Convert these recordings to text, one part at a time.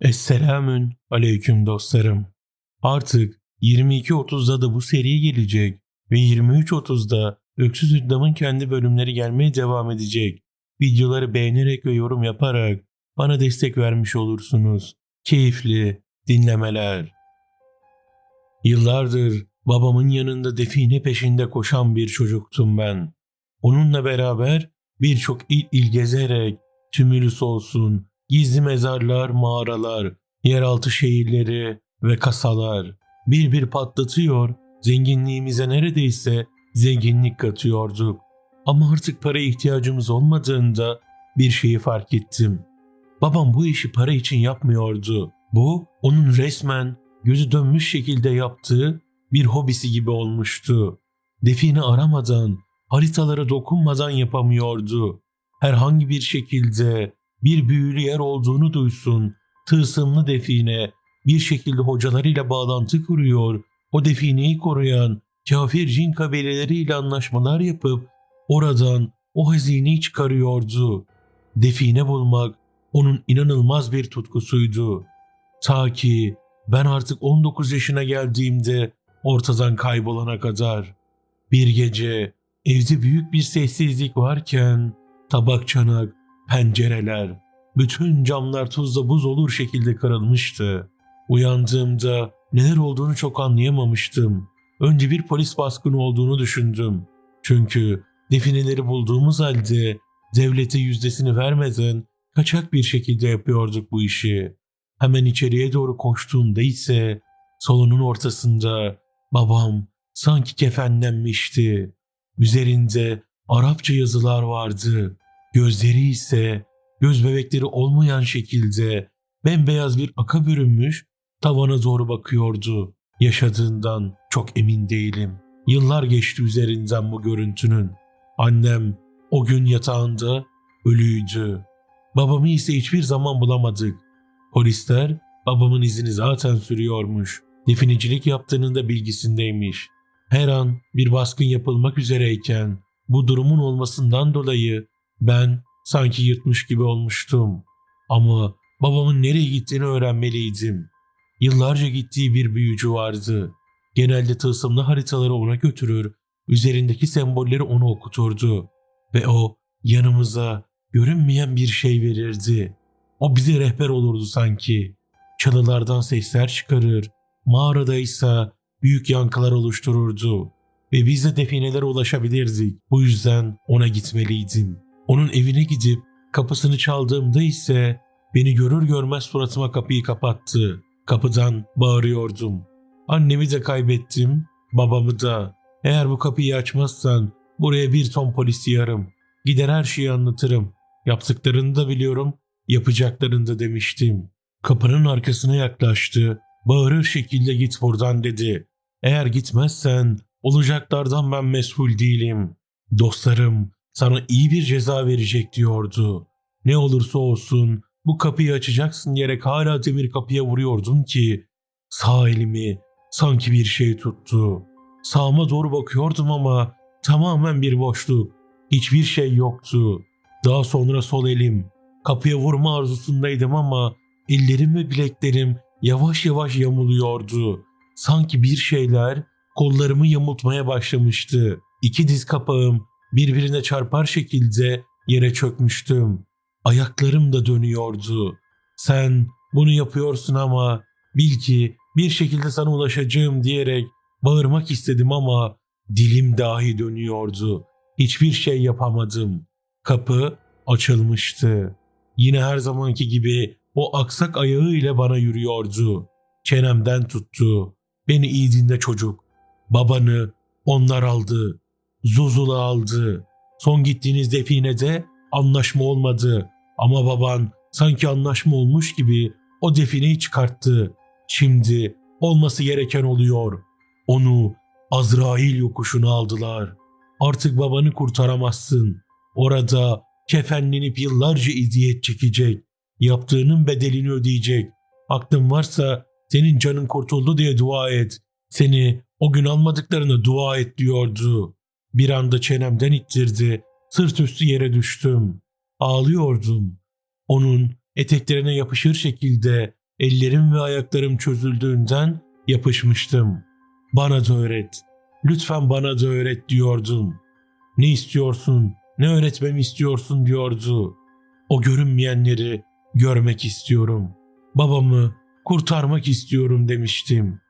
Esselamün aleyküm dostlarım. Artık 22.30'da da bu seri gelecek ve 23.30'da Öksüz Hüddam'ın kendi bölümleri gelmeye devam edecek. Videoları beğenerek ve yorum yaparak bana destek vermiş olursunuz. Keyifli dinlemeler. Yıllardır babamın yanında define peşinde koşan bir çocuktum ben. Onunla beraber birçok il il gezerek tümülüs olsun, gizli mezarlar, mağaralar, yeraltı şehirleri ve kasalar bir bir patlatıyor, zenginliğimize neredeyse zenginlik katıyorduk. Ama artık para ihtiyacımız olmadığında bir şeyi fark ettim. Babam bu işi para için yapmıyordu. Bu onun resmen gözü dönmüş şekilde yaptığı bir hobisi gibi olmuştu. Define aramadan, haritalara dokunmadan yapamıyordu. Herhangi bir şekilde bir büyülü yer olduğunu duysun, tılsımlı define bir şekilde hocalarıyla bağlantı kuruyor, o defineyi koruyan kafir cin kabileleriyle anlaşmalar yapıp oradan o hazineyi çıkarıyordu. Define bulmak onun inanılmaz bir tutkusuydu. Ta ki ben artık 19 yaşına geldiğimde ortadan kaybolana kadar. Bir gece evde büyük bir sessizlik varken tabak çanak, pencereler, bütün camlar tuzla buz olur şekilde kırılmıştı. Uyandığımda neler olduğunu çok anlayamamıştım. Önce bir polis baskını olduğunu düşündüm. Çünkü defineleri bulduğumuz halde devlete yüzdesini vermeden kaçak bir şekilde yapıyorduk bu işi. Hemen içeriye doğru koştuğumda ise salonun ortasında babam sanki kefenlenmişti. Üzerinde Arapça yazılar vardı. Gözleri ise göz bebekleri olmayan şekilde bembeyaz bir aka bürünmüş tavana doğru bakıyordu. Yaşadığından çok emin değilim. Yıllar geçti üzerinden bu görüntünün. Annem o gün yatağında ölüydü. Babamı ise hiçbir zaman bulamadık. Polisler babamın izini zaten sürüyormuş. Definicilik yaptığının da bilgisindeymiş. Her an bir baskın yapılmak üzereyken bu durumun olmasından dolayı ben sanki yırtmış gibi olmuştum. Ama babamın nereye gittiğini öğrenmeliydim. Yıllarca gittiği bir büyücü vardı. Genelde tılsımlı haritaları ona götürür, üzerindeki sembolleri ona okuturdu. Ve o yanımıza görünmeyen bir şey verirdi. O bize rehber olurdu sanki. Çalılardan sesler çıkarır, mağarada ise büyük yankılar oluştururdu. Ve biz de definelere ulaşabilirdik. Bu yüzden ona gitmeliydim. Onun evine gidip kapısını çaldığımda ise beni görür görmez suratıma kapıyı kapattı. Kapıdan bağırıyordum. Annemi de kaybettim, babamı da. Eğer bu kapıyı açmazsan buraya bir ton polis yarım. Gider her şeyi anlatırım. Yaptıklarını da biliyorum, yapacaklarını da demiştim. Kapının arkasına yaklaştı. Bağırır şekilde git buradan dedi. Eğer gitmezsen olacaklardan ben mesul değilim. Dostlarım sana iyi bir ceza verecek diyordu. Ne olursa olsun bu kapıyı açacaksın diyerek hala demir kapıya vuruyordum ki sağ elimi sanki bir şey tuttu. Sağıma doğru bakıyordum ama tamamen bir boşluk. Hiçbir şey yoktu. Daha sonra sol elim. Kapıya vurma arzusundaydım ama ellerim ve bileklerim yavaş yavaş yamuluyordu. Sanki bir şeyler kollarımı yamultmaya başlamıştı. İki diz kapağım birbirine çarpar şekilde yere çökmüştüm. Ayaklarım da dönüyordu. Sen bunu yapıyorsun ama bil ki bir şekilde sana ulaşacağım diyerek bağırmak istedim ama dilim dahi dönüyordu. Hiçbir şey yapamadım. Kapı açılmıştı. Yine her zamanki gibi o aksak ayağıyla bana yürüyordu. Çenemden tuttu. Beni iyi dinle çocuk. Babanı onlar aldı. Zuzula aldı. Son gittiğiniz definede anlaşma olmadı. Ama baban sanki anlaşma olmuş gibi o defineyi çıkarttı. Şimdi olması gereken oluyor. Onu Azrail yokuşuna aldılar. Artık babanı kurtaramazsın. Orada kefenlenip yıllarca eziyet çekecek. Yaptığının bedelini ödeyecek. Aklın varsa senin canın kurtuldu diye dua et. Seni o gün almadıklarına dua et diyordu. Bir anda çenemden ittirdi. Sırt üstü yere düştüm. Ağlıyordum. Onun eteklerine yapışır şekilde ellerim ve ayaklarım çözüldüğünden yapışmıştım. Bana da öğret. Lütfen bana da öğret diyordun. Ne istiyorsun? Ne öğretmemi istiyorsun diyordu. O görünmeyenleri görmek istiyorum. Babamı kurtarmak istiyorum demiştim.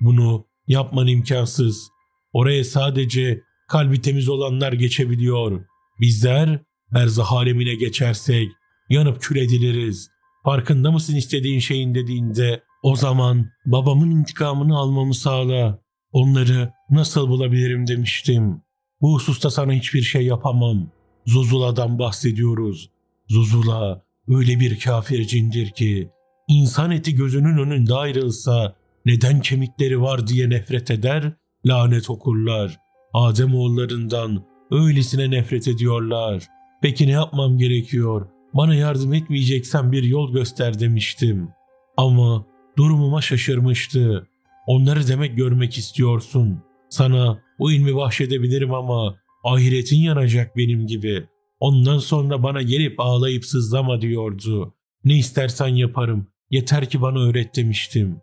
Bunu yapman imkansız. Oraya sadece kalbi temiz olanlar geçebiliyor. Bizler erzah alemine geçersek yanıp kül ediliriz. Farkında mısın istediğin şeyin dediğinde o zaman babamın intikamını almamı sağla. Onları nasıl bulabilirim demiştim. Bu hususta sana hiçbir şey yapamam. Zuzula'dan bahsediyoruz. Zuzula öyle bir kafir cindir ki insan eti gözünün önünde ayrılsa neden kemikleri var diye nefret eder, lanet okurlar. Adem oğullarından öylesine nefret ediyorlar. Peki ne yapmam gerekiyor? Bana yardım etmeyeceksen bir yol göster demiştim. Ama durumuma şaşırmıştı. Onları demek görmek istiyorsun. Sana bu ilmi bahşedebilirim ama ahiretin yanacak benim gibi. Ondan sonra bana gelip ağlayıp sızlama diyordu. Ne istersen yaparım. Yeter ki bana öğret demiştim.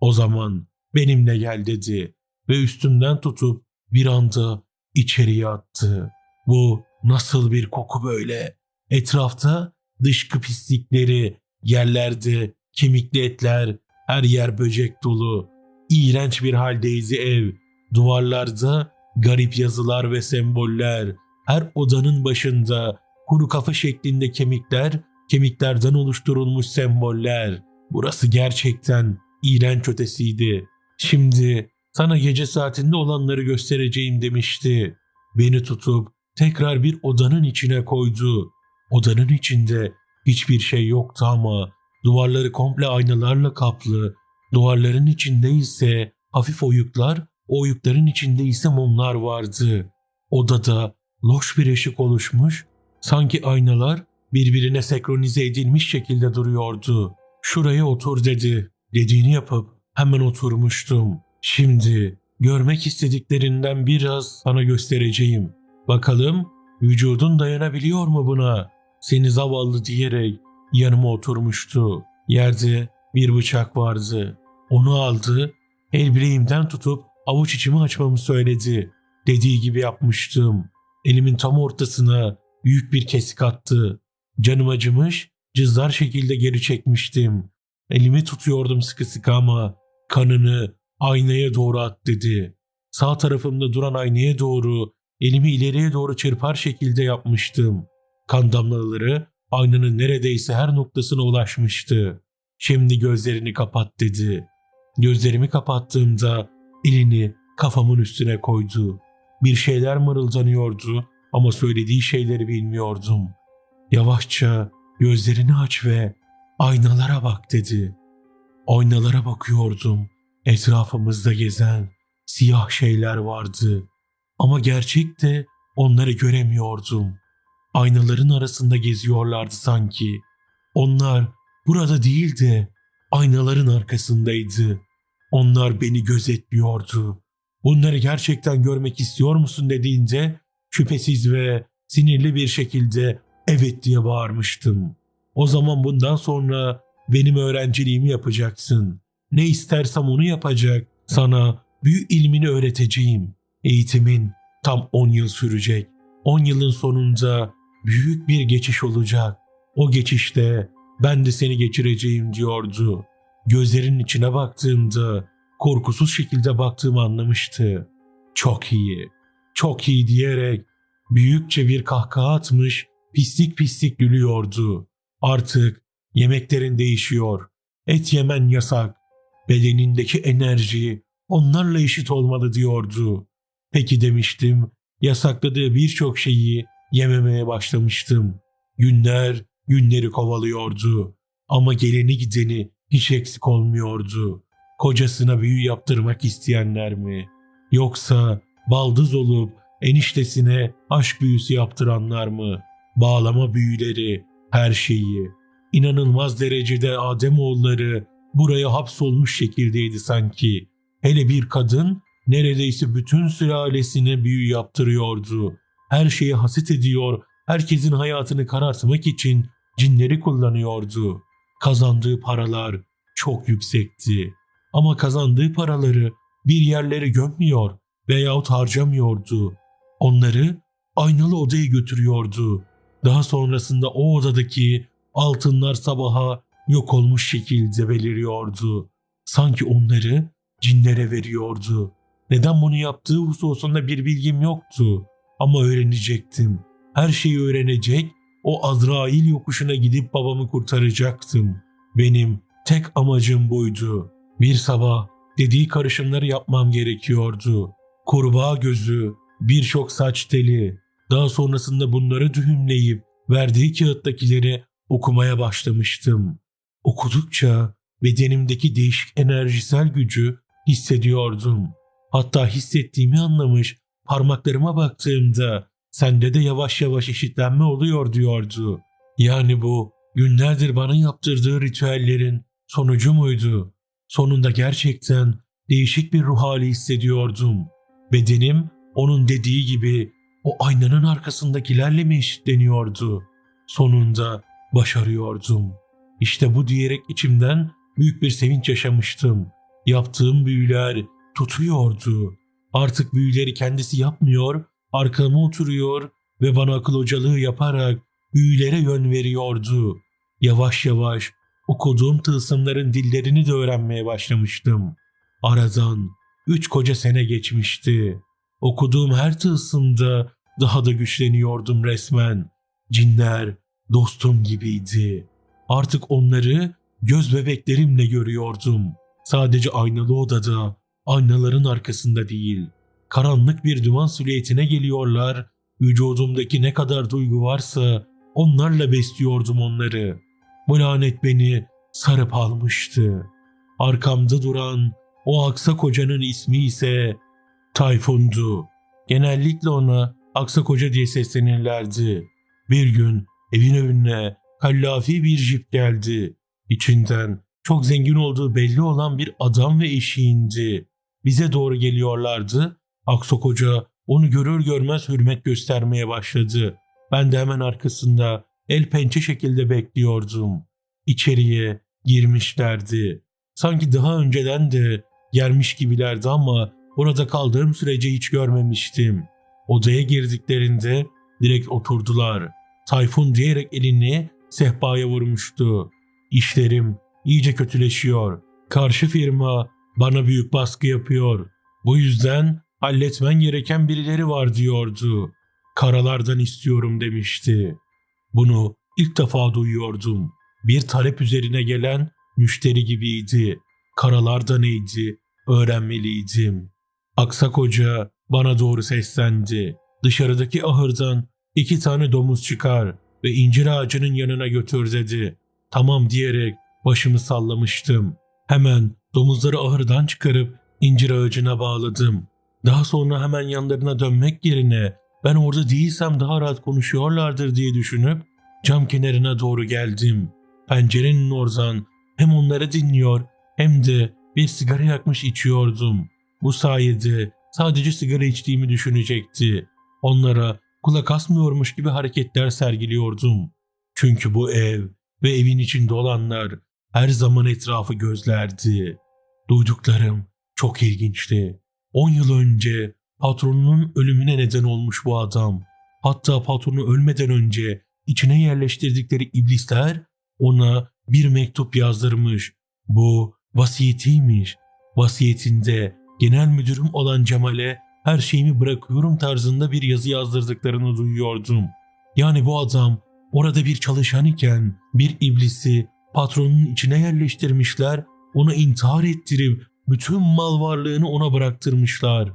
O zaman benimle gel dedi ve üstümden tutup bir anda içeriye attı. Bu nasıl bir koku böyle? Etrafta dışkı pislikleri, yerlerde kemikli etler, her yer böcek dolu. İğrenç bir haldeyiz ev. Duvarlarda garip yazılar ve semboller. Her odanın başında kuru kafa şeklinde kemikler, kemiklerden oluşturulmuş semboller. Burası gerçekten iğrenç ötesiydi. Şimdi sana gece saatinde olanları göstereceğim demişti. Beni tutup tekrar bir odanın içine koydu. Odanın içinde hiçbir şey yoktu ama duvarları komple aynalarla kaplı. Duvarların içinde ise hafif oyuklar, oyukların içinde ise mumlar vardı. Odada loş bir ışık oluşmuş, sanki aynalar birbirine senkronize edilmiş şekilde duruyordu. Şuraya otur dedi. Dediğini yapıp hemen oturmuştum. Şimdi görmek istediklerinden biraz sana göstereceğim. Bakalım vücudun dayanabiliyor mu buna? Seni zavallı diyerek yanıma oturmuştu. Yerde bir bıçak vardı. Onu aldı, el bileğimden tutup avuç içimi açmamı söyledi. Dediği gibi yapmıştım. Elimin tam ortasına büyük bir kesik attı. Canım acımış, cızlar şekilde geri çekmiştim. Elimi tutuyordum sıkı sıkı ama kanını aynaya doğru at dedi. Sağ tarafımda duran aynaya doğru elimi ileriye doğru çırpar şekilde yapmıştım. Kan damlaları aynanın neredeyse her noktasına ulaşmıştı. Şimdi gözlerini kapat dedi. Gözlerimi kapattığımda elini kafamın üstüne koydu. Bir şeyler mırıldanıyordu ama söylediği şeyleri bilmiyordum. Yavaşça gözlerini aç ve aynalara bak dedi. Aynalara bakıyordum. Etrafımızda gezen siyah şeyler vardı. Ama gerçekte onları göremiyordum. Aynaların arasında geziyorlardı sanki. Onlar burada değil de aynaların arkasındaydı. Onlar beni gözetliyordu. Bunları gerçekten görmek istiyor musun dediğinde şüphesiz ve sinirli bir şekilde evet diye bağırmıştım. O zaman bundan sonra benim öğrenciliğimi yapacaksın. Ne istersem onu yapacak. Sana büyük ilmini öğreteceğim. Eğitimin tam 10 yıl sürecek. 10 yılın sonunda büyük bir geçiş olacak. O geçişte ben de seni geçireceğim diyordu. Gözlerinin içine baktığımda korkusuz şekilde baktığımı anlamıştı. Çok iyi, çok iyi diyerek büyükçe bir kahkaha atmış, pislik pislik gülüyordu. Artık yemeklerin değişiyor. Et yemen yasak. Bedenindeki enerji onlarla eşit olmalı diyordu. Peki demiştim, yasakladığı birçok şeyi yememeye başlamıştım. Günler günleri kovalıyordu ama geleni gideni hiç eksik olmuyordu. Kocasına büyü yaptırmak isteyenler mi? Yoksa baldız olup eniştesine aşk büyüsü yaptıranlar mı? Bağlama büyüleri, her şeyi. İnanılmaz derecede Ademoğulları buraya hapsolmuş şekildeydi sanki. Hele bir kadın neredeyse bütün sülalesine büyü yaptırıyordu. Her şeyi haset ediyor, herkesin hayatını karartmak için cinleri kullanıyordu. Kazandığı paralar çok yüksekti. Ama kazandığı paraları bir yerlere gömmüyor veyahut harcamıyordu. Onları aynalı odaya götürüyordu. Daha sonrasında o odadaki altınlar sabaha yok olmuş şekilde beliriyordu. Sanki onları cinlere veriyordu. Neden bunu yaptığı hususunda bir bilgim yoktu. Ama öğrenecektim. Her şeyi öğrenecek, o Azrail yokuşuna gidip babamı kurtaracaktım. Benim tek amacım buydu. Bir sabah dediği karışımları yapmam gerekiyordu. Kurbağa gözü, birçok saç teli. Daha sonrasında bunları düğümleyip verdiği kağıttakileri okumaya başlamıştım. Okudukça bedenimdeki değişik enerjisel gücü hissediyordum. Hatta hissettiğimi anlamış parmaklarıma baktığımda sende de yavaş yavaş eşitlenme oluyor diyordu. Yani bu günlerdir bana yaptırdığı ritüellerin sonucu muydu? Sonunda gerçekten değişik bir ruh hali hissediyordum. Bedenim onun dediği gibi o aynanın arkasındakilerle mi eşitleniyordu? Sonunda başarıyordum. İşte bu diyerek içimden büyük bir sevinç yaşamıştım. Yaptığım büyüler tutuyordu. Artık büyüleri kendisi yapmıyor, arkama oturuyor ve bana akıl hocalığı yaparak büyülere yön veriyordu. Yavaş yavaş okuduğum tılsımların dillerini de öğrenmeye başlamıştım. Aradan üç koca sene geçmişti. Okuduğum her tılsımda daha da güçleniyordum resmen. Cinler dostum gibiydi. Artık onları göz bebeklerimle görüyordum. Sadece aynalı odada, aynaların arkasında değil. Karanlık bir duman silüetine geliyorlar. Vücudumdaki ne kadar duygu varsa onlarla besliyordum onları. Bu lanet beni sarıp almıştı. Arkamda duran o aksak hocanın ismi ise Tayfun'du. Genellikle ona aksak hoca diye seslenirlerdi. Bir gün evin önüne kallafi bir jip geldi. İçinden çok zengin olduğu belli olan bir adam ve eşiğindi. Bize doğru geliyorlardı. Aksak hoca onu görür görmez hürmet göstermeye başladı. Ben de hemen arkasında el pençe şekilde bekliyordum. İçeriye girmişlerdi. Sanki daha önceden de gelmiş gibilerdi ama orada kaldığım sürece hiç görmemiştim. Odaya girdiklerinde direkt oturdular. Tayfun diyerek elini sehpaya vurmuştu. İşlerim iyice kötüleşiyor. Karşı firma bana büyük baskı yapıyor. Bu yüzden halletmen gereken birileri var diyordu. Karalardan istiyorum demişti. Bunu ilk defa duyuyordum. Bir talep üzerine gelen müşteri gibiydi. Karalarda neydi öğrenmeliydim. Aksak Hoca bana doğru seslendi. Dışarıdaki ahırdan iki tane domuz çıkar ve incir ağacının yanına götür dedi. Tamam diyerek başımı sallamıştım. Hemen domuzları ahırdan çıkarıp incir ağacına bağladım. Daha sonra hemen yanlarına dönmek yerine ben orada değilsem daha rahat konuşuyorlardır diye düşünüp cam kenarına doğru geldim. Pencerenin oradan hem onları dinliyor hem de bir sigara yakmış içiyordum. Bu sayede sadece sigara içtiğimi düşünecekti. Onlara kulak asmıyormuş gibi hareketler sergiliyordum. Çünkü bu ev ve evin içinde olanlar her zaman etrafı gözlerdi. Duyduklarım çok ilginçti. 10 yıl önce patronunun ölümüne neden olmuş bu adam. Hatta patronu ölmeden önce içine yerleştirdikleri iblisler ona bir mektup yazdırmış. Bu vasiyetiymiş. Vasiyetinde genel müdürüm olan Cemal'e her şeyimi bırakıyorum tarzında bir yazı yazdırdıklarını duyuyordum. Yani bu adam orada bir çalışan iken bir iblisi patronun içine yerleştirmişler, onu intihar ettirip bütün mal varlığını ona bıraktırmışlar.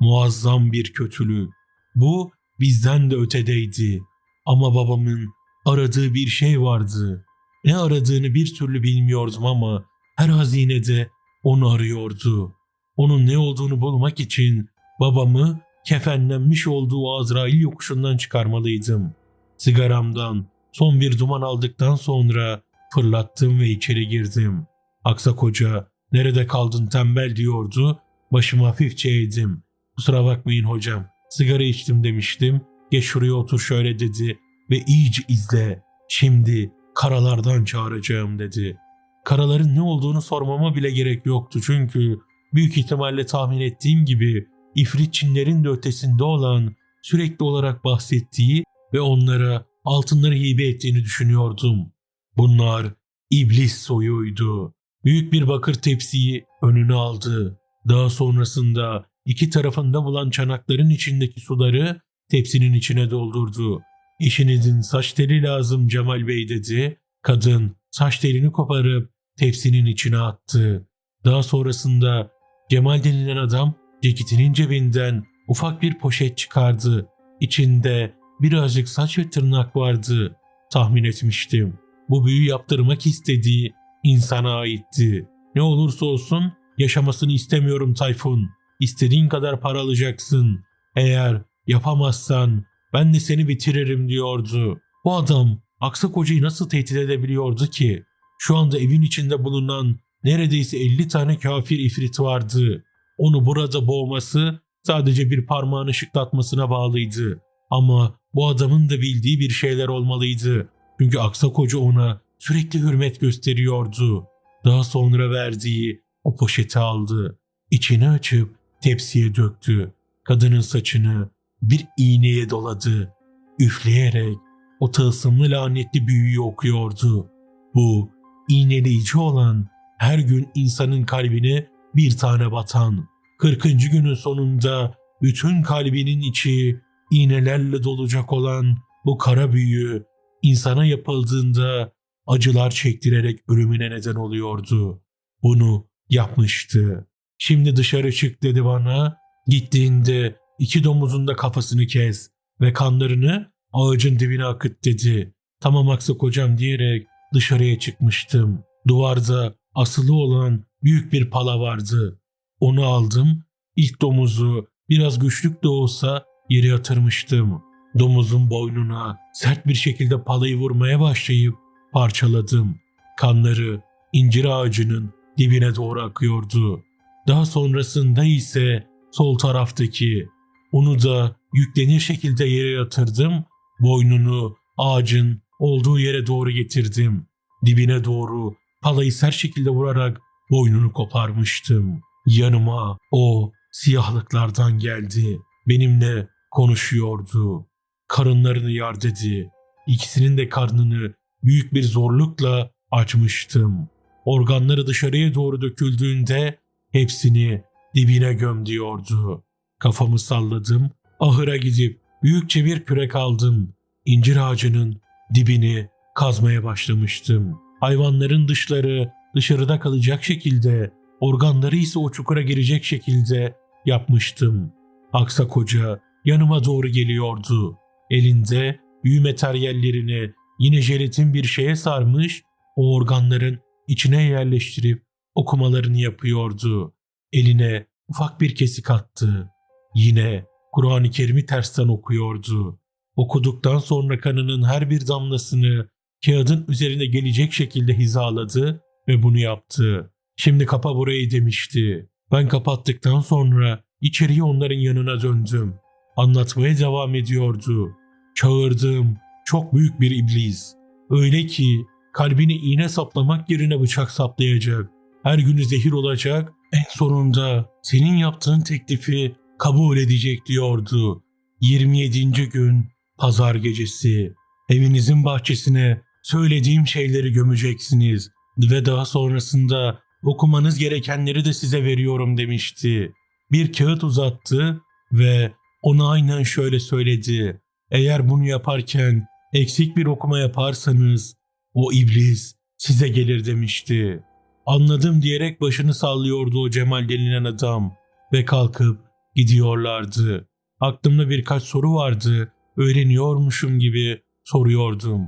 Muazzam bir kötülük. Bu bizden de ötedeydi. Ama babamın aradığı bir şey vardı. Ne aradığını bir türlü bilmiyordum ama her hazinede onu arıyordu. Onun ne olduğunu bulmak için babamı kefenlenmiş olduğu Azrail yokuşundan çıkarmalıydım. Sigaramdan son bir duman aldıktan sonra fırlattım ve içeri girdim. Aksak hoca nerede kaldın tembel diyordu. Başımı hafifçe eğdim. Kusura bakmayın hocam sigara içtim demiştim. Geç şuraya otur şöyle dedi ve iyice izle. Şimdi karalardan çağıracağım dedi. karaların ne olduğunu sormama bile gerek yoktu çünkü büyük ihtimalle tahmin ettiğim gibi ifrit Çinlerin de ötesinde olan sürekli olarak bahsettiği ve onlara altınları hibe ettiğini düşünüyordum. Bunlar iblis soyuydu. Büyük bir bakır tepsiyi önüne aldı. Daha sonrasında iki tarafında bulan çanakların içindeki suları tepsinin içine doldurdu. İşinizin saç teli lazım Cemal Bey dedi. Kadın saç telini koparıp tepsinin içine attı. Daha sonrasında Cemal denilen adam ceketinin cebinden ufak bir poşet çıkardı. İçinde birazcık saç ve tırnak vardı. Tahmin etmiştim. Bu büyü yaptırmak istediği insana aitti. Ne olursa olsun yaşamasını istemiyorum Tayfun. İstediğin kadar para alacaksın. Eğer yapamazsan ben de seni bitiririm diyordu. Bu adam Aksak Hoca'yı nasıl tehdit edebiliyordu ki? Şu anda evin içinde bulunan neredeyse 50 tane kafir ifrit vardı. Onu burada boğması sadece bir parmağını şıklatmasına bağlıydı. Ama bu adamın da bildiği bir şeyler olmalıydı. Çünkü Aksak Hoca ona sürekli hürmet gösteriyordu. Daha sonra verdiği o poşeti aldı. İçini açıp tepsiye döktü. Kadının saçını bir iğneye doladı. Üfleyerek o tılsımlı lanetli büyüyü okuyordu. Bu iğneleyici olan her gün insanın kalbine bir tane batan, 40. günün sonunda bütün kalbinin içi iğnelerle dolacak olan bu kara büyü insana yapıldığında acılar çektirerek ölümüne neden oluyordu. Bunu yapmıştı. Şimdi dışarı çık dedi bana. Gittiğinde iki domuzun da kafasını kes ve kanlarını ağacın dibine akıt dedi. Tamam aksak hocam diyerek dışarıya çıkmıştım. Duvarda asılı olan büyük bir pala vardı. Onu aldım. İlk domuzu biraz güçlük de olsa yere yatırmıştım. Domuzun boynuna sert bir şekilde palayı vurmaya başlayıp parçaladım. Kanları incir ağacının dibine doğru akıyordu. Daha sonrasında ise sol taraftaki onu da yüklenir şekilde yere yatırdım. Boynunu ağacın olduğu yere doğru getirdim. Dibine doğru palayı sert şekilde vurarak boynunu koparmıştım. Yanıma o siyahlıklardan geldi. Benimle konuşuyordu. Karınlarını yar dedi. İkisinin de karnını büyük bir zorlukla açmıştım. Organları dışarıya doğru döküldüğünde hepsini dibine göm diyordu. Kafamı salladım, ahıra gidip büyükçe bir kürek aldım. İncir ağacının dibini kazmaya başlamıştım. Hayvanların dışları dışarıda kalacak şekilde, organları ise o çukura girecek şekilde yapmıştım. Aksak Hoca yanıma doğru geliyordu. Elinde büyü materyallerini yine jelatin bir şeye sarmış, o organların içine yerleştirip okumalarını yapıyordu. Eline ufak bir kesik attı. Yine Kur'an-ı Kerim'i tersten okuyordu. Okuduktan sonra kanının her bir damlasını kağıdın üzerine gelecek şekilde hizaladı ve bunu yaptı. Şimdi kapa burayı demişti. Ben kapattıktan sonra içeriye onların yanına döndüm. Anlatmaya devam ediyordu. Çağırdığım çok büyük bir iblis. Öyle ki kalbini iğne saplamak yerine bıçak saplayacak. Her günü zehir olacak. En sonunda senin yaptığın teklifi kabul edecek diyordu. 27. gün pazar gecesi. Evinizin bahçesine söylediğim şeyleri gömeceksiniz ve daha sonrasında okumanız gerekenleri de size veriyorum demişti. Bir kağıt uzattı ve ona aynen şöyle söyledi. Eğer bunu yaparken eksik bir okuma yaparsanız o iblis size gelir demişti. Anladım diyerek başını sallıyordu o Cemal denilen adam ve kalkıp gidiyorlardı. Aklımda birkaç soru vardı. Öğreniyormuşum gibi soruyordum.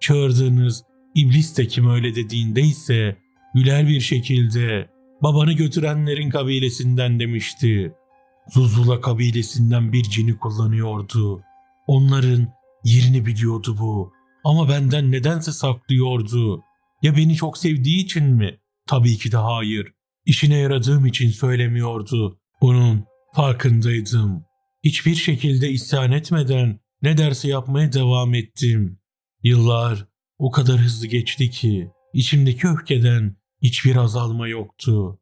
Çağırdığınız iblis de kim öyle dediğinde ise güler bir şekilde babanı götürenlerin kabilesinden demişti. Zuzula kabilesinden bir cini kullanıyordu. Onların yerini biliyordu bu. Ama benden nedense saklıyordu. Ya beni çok sevdiği için mi? Tabii ki de hayır. İşine yaradığım için söylemiyordu. Bunun farkındaydım. Hiçbir şekilde isyan etmeden ne derse yapmaya devam ettim. Yıllar o kadar hızlı geçti ki içimdeki öfkeden hiçbir azalma yoktu.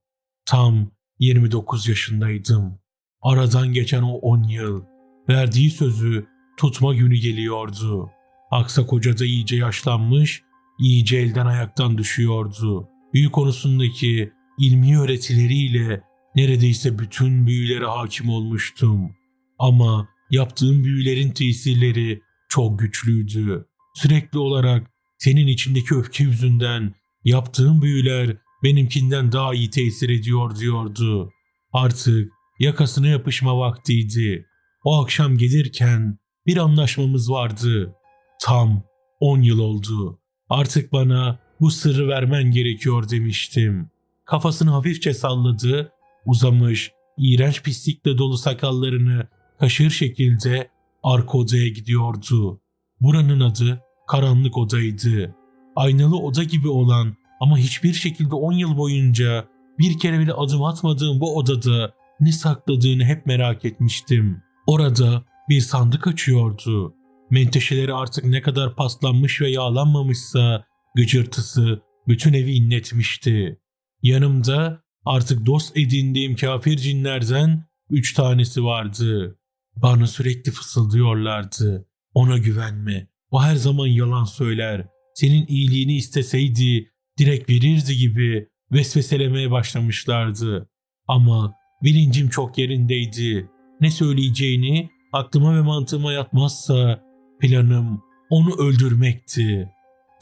Tam 29 yaşındaydım. Aradan geçen o 10 yıl verdiği sözü tutma günü geliyordu. Aksak Hoca da iyice yaşlanmış, iyice elden ayaktan düşüyordu. Büyü konusundaki ilmi öğretileriyle neredeyse bütün büyülere hakim olmuştum. Ama yaptığım büyülerin tesirleri çok güçlüydü. Sürekli olarak senin içindeki öfke yüzünden yaptığım büyüler benimkinden daha iyi tesir ediyor diyordu. Artık yakasına yapışma vaktiydi. O akşam gelirken bir anlaşmamız vardı. Tam 10 yıl oldu. Artık bana bu sırrı vermen gerekiyor demiştim. Kafasını hafifçe salladı, uzamış, iğrenç pislikle dolu sakallarını kaşır şekilde arka odaya gidiyordu. Buranın adı karanlık odaydı. Aynalı oda gibi olan ama hiçbir şekilde 10 yıl boyunca bir kere bile adım atmadığım bu odada ne sakladığını hep merak etmiştim. Orada bir sandık açıyordu. Menteşeleri artık ne kadar paslanmış ve yağlanmamışsa gıcırtısı bütün evi inletmişti. Yanımda artık dost edindiğim kafir cinlerden üç tanesi vardı. Bana sürekli fısıldıyorlardı. Ona güvenme. O her zaman yalan söyler. Senin iyiliğini isteseydi direkt verirdi gibi vesveselemeye başlamışlardı. Ama bilincim çok yerindeydi. Ne söyleyeceğini aklıma ve mantığıma yatmazsa planım onu öldürmekti.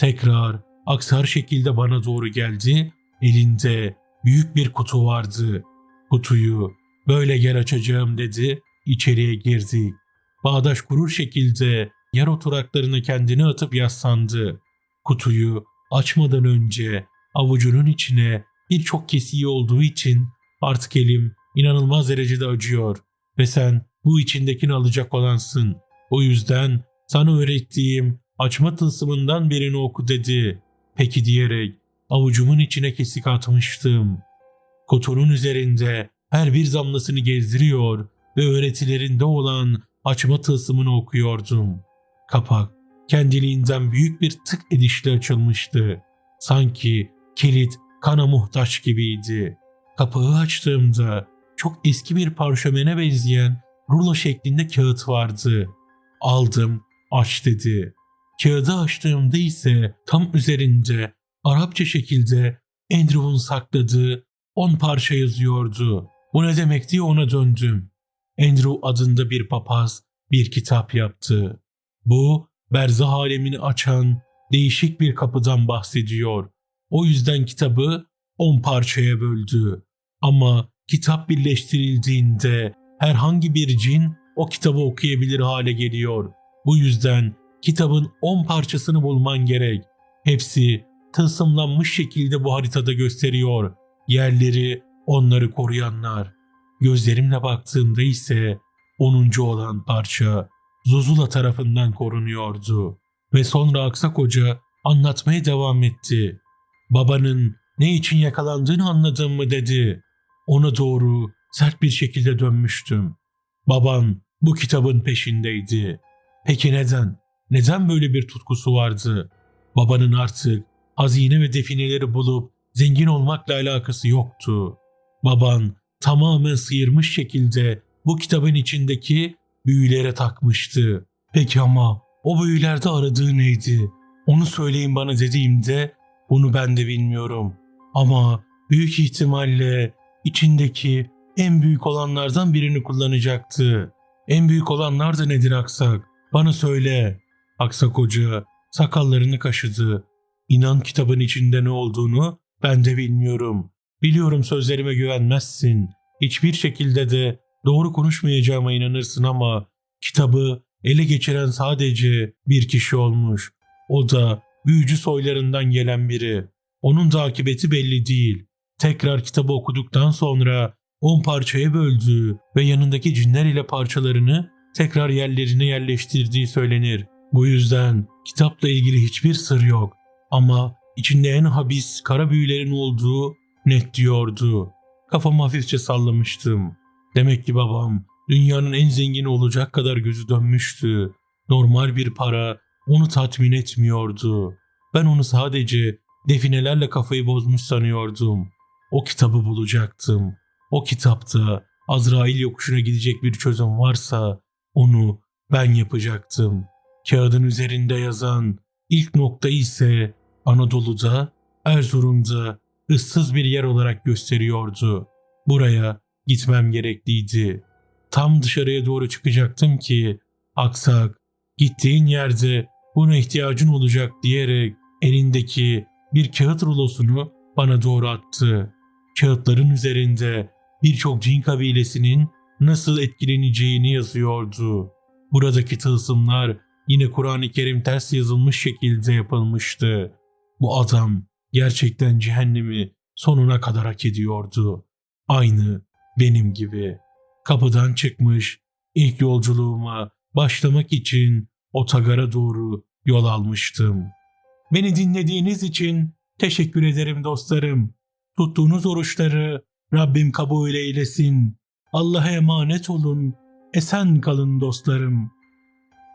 Tekrar aksar şekilde bana doğru geldi. Elinde büyük bir kutu vardı. Kutuyu böyle gel açacağım dedi. İçeriye girdik. Bağdaş kurur şekilde yer oturaklarına kendini atıp yaslandı. Kutuyu açmadan önce avucunun içine birçok kesiği olduğu için artık elim inanılmaz derecede acıyor ve sen bu içindekini alacak olansın. O yüzden sana öğrettiğim açma tılsımından birini oku dedi. Peki diyerek avucumun içine kesik atmıştım. Kutunun üzerinde her bir zamlasını gezdiriyor ve öğretilerinde olan açma tılsımını okuyordum. Kapak kendiliğinden büyük bir tık edişle açılmıştı. Sanki kilit kana muhtaç gibiydi. Kapağı açtığımda çok eski bir parşömene benzeyen rulo şeklinde kağıt vardı. Aldım, aç dedi. Kağıdı açtığımda ise tam üzerinde Arapça şekilde Andrew'un sakladığı on parça yazıyordu. Bu ne demek diye ona döndüm. Andrew adında bir papaz bir kitap yaptı. Bu berzah alemini açan değişik bir kapıdan bahsediyor. O yüzden kitabı on parçaya böldü. Ama kitap birleştirildiğinde herhangi bir cin o kitabı okuyabilir hale geliyor. Bu yüzden kitabın on parçasını bulman gerek. Hepsi tılsımlanmış şekilde bu haritada gösteriyor. Yerleri onları koruyanlar. Gözlerimle baktığımda ise 10. olan parça Zozula tarafından korunuyordu. Ve sonra Aksak Hoca anlatmaya devam etti. Babanın ne için yakalandığını anladın mı dedi. Ona doğru sert bir şekilde dönmüştüm. Baban bu kitabın peşindeydi. Peki neden? Neden böyle bir tutkusu vardı? Babanın artık hazine ve defineleri bulup zengin olmakla alakası yoktu. Baban tamamen sıyırmış şekilde bu kitabın içindeki büyülere takmıştı. Peki ama o büyülerde aradığı neydi? Onu söyleyin bana dediğimde bunu ben de bilmiyorum. Ama büyük ihtimalle içindeki en büyük olanlardan birini kullanacaktı. En büyük olanlar da nedir Aksak? Bana söyle. Aksak Hoca sakallarını kaşıdı. İnan kitabın içinde ne olduğunu ben de bilmiyorum. Biliyorum sözlerime güvenmezsin. Hiçbir şekilde de doğru konuşmayacağıma inanırsın ama kitabı ele geçiren sadece bir kişi olmuş. O da büyücü soylarından gelen biri. Onun da akıbeti belli değil. Tekrar kitabı okuduktan sonra on parçaya böldüğü ve yanındaki cinler ile parçalarını tekrar yerlerine yerleştirdiği söylenir. Bu yüzden kitapla ilgili hiçbir sır yok. Ama içinde en habis kara büyülerin olduğu net diyordu. Kafamı hafifçe sallamıştım. Demek ki babam dünyanın en zengini olacak kadar gözü dönmüştü. Normal bir para onu tatmin etmiyordu. Ben onu sadece definelerle kafayı bozmuş sanıyordum. O kitabı bulacaktım. O kitapta Azrail yokuşuna gidecek bir çözüm varsa onu ben yapacaktım. Kağıdın üzerinde yazan ilk nokta ise Anadolu'da, Erzurum'da ıssız bir yer olarak gösteriyordu. Buraya gitmem gerekliydi. Tam dışarıya doğru çıkacaktım ki aksak gittiğin yerde buna ihtiyacın olacak diyerek elindeki bir kağıt rulosunu bana doğru attı. Kağıtların üzerinde birçok cin kabilesinin nasıl etkileneceğini yazıyordu. Buradaki tılsımlar yine Kur'an-ı Kerim ters yazılmış şekilde yapılmıştı. Bu adam gerçekten cehennemi sonuna kadar hak ediyordu. Aynı benim gibi. Kapıdan çıkmış, ilk yolculuğuma başlamak için otogara doğru yol almıştım. Beni dinlediğiniz için teşekkür ederim dostlarım. Tuttuğunuz oruçları Rabbim kabul eylesin. Allah'a emanet olun. Esen kalın dostlarım.